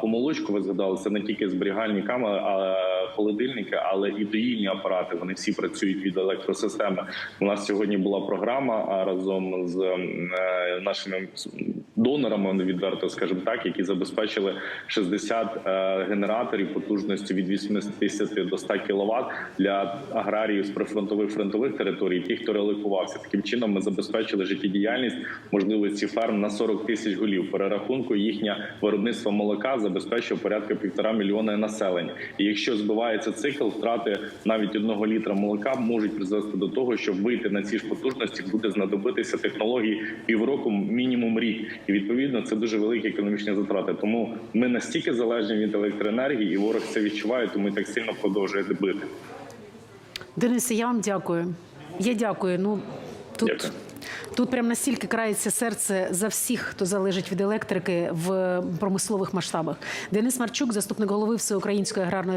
по молочку ви згадали, це не тільки зберігальні камери, а холодильники, але і доїльні апарати. Вони всі працюють від електросистеми. У нас сьогодні була програма разом з е, нашими донорами, відверто скажімо так, які забезпечили 60 е, генераторів потужністю від 80 до 100 кВт для аграріїв з прифронтових фронтових територій, тих, хто релокувався. Таким чином ми забезпечили життєдіяльність можливості ферм на 40 тисяч голів. Перерахунку їхнє виробництво молока забезпечує порядка півтора мільйона населення. І якщо збивається цикл, втрати навіть одного літра молока можуть призвести до того, щоб вийти на ці ж потужності, буде знадобитися технології півроку, мінімум рік. І відповідно це дуже великі економічні затрати. Тому ми настільки залежні від електроенергії, і ворог це відчуває, тому і так сильно продовжує бити. Денисе, я вам дякую. Я дякую. Ну тут. Дякую. Тут прям настільки крається серце за всіх, хто залежить від електрики в промислових масштабах. Денис Марчук, заступник голови Всеукраїнської аграрної